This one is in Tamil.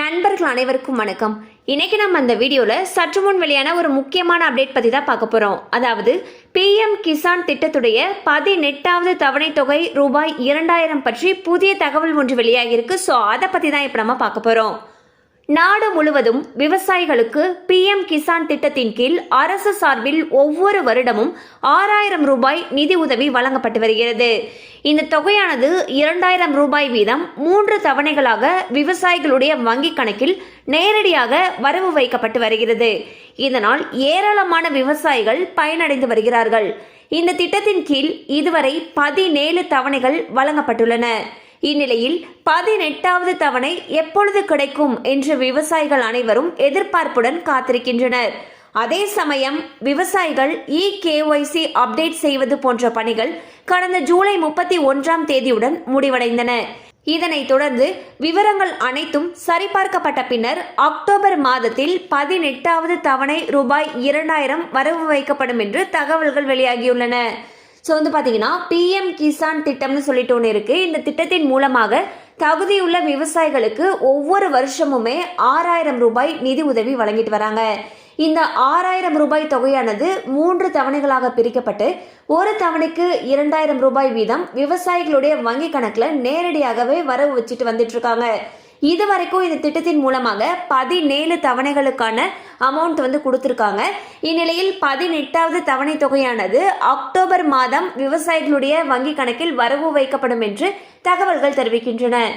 நண்பர்கள் அனைவருக்கும் வணக்கம். இன்றைக்கி நம்ம அந்த வீடியோவில் சற்று முன் வெளியான ஒரு முக்கியமான அப்டேட் பற்றி தான் பார்க்க போகிறோம் அதாவது பிஎம் கிசான் திட்டத்துடைய பதினெட்டாவது தவணை தொகை ரூபாய் இரண்டாயிரம் பற்றி புதிய தகவல் ஒன்று வெளியாகியிருக்கு. ஸோ அதை பற்றி தான் இப்போ நம்ம பார்க்க போகிறோம் நாடு முழுவதும் விவசாயிகளுக்கு பிஎம் கிசான் திட்டத்தின் கீழ் அரசு சார்பில் ஒவ்வொரு வருடமும் ஆறாயிரம் ரூபாய் நிதி உதவி வழங்கப்பட்டு வருகிறது. இந்த தொகையானது இரண்டாயிரம் ரூபாய் வீதம் மூன்று தவணைகளாக விவசாயிகளுடைய வங்கிக் கணக்கில் நேரடியாக வரவு வைக்கப்பட்டு வருகிறது. இதனால் ஏராளமான விவசாயிகள் பயனடைந்து வருகிறார்கள். இந்த திட்டத்தின் கீழ் இதுவரை பதினேழு தவணைகள் வழங்கப்பட்டுள்ளன. இந்நிலையில் பதினெட்டாவது தவணை எப்பொழுது கிடைக்கும் என்று விவசாயிகள் அனைவரும் எதிர்பார்ப்புடன் காத்திருக்கின்றனர். அதே சமயம் விவசாயிகள் இ கேஒய்சி அப்டேட் செய்வது போன்ற பணிகள் கடந்த ஜூலை முப்பத்தி ஒன்றாம் தேதியுடன் முடிவடைந்தன. இதனைத் தொடர்ந்து விவரங்கள் அனைத்தும் சரிபார்க்கப்பட்ட பின்னர் அக்டோபர் மாதத்தில் பதினெட்டாவது தவணை ரூபாய் இரண்டாயிரம் வரவு வைக்கப்படும் என்று தகவல்கள் வெளியாகியுள்ளன. ஸோ வந்து பார்த்தீங்கன்னா பிஎம் கிசான் திட்டம்னு சொல்லிட்டு ஒன்று இருக்குது இந்த திட்டத்தின் மூலமாக தகுதியுள்ள விவசாயிகளுக்கு ஒவ்வொரு வருஷமுமே ஆறாயிரம் ரூபாய் நிதி உதவி வழங்கிட்டு வராங்க. இந்த ஆறாயிரம் ரூபாய் தொகையானது மூன்று தவணைகளாக பிரிக்கப்பட்டு ஒரு தவணைக்கு இரண்டாயிரம் ரூபாய் வீதம் விவசாயிகளுடைய வங்கி கணக்கில் நேரடியாகவே வரவு வச்சுட்டு வந்துட்டு இருக்காங்க. இதுவரைக்கும் இந்த திட்டத்தின் மூலமாக பதினேழு தவணைகளுக்கான அமௌண்ட் வந்து கொடுத்துருக்காங்க. இந்நிலையில் பதினெட்டாவது தவணை தொகையானது அக்டோபர் மாதம் விவசாயிகளுடைய வங்கி கணக்கில் வரவு வைக்கப்படும் என்று தகவல்கள் தெரிவிக்கின்றன.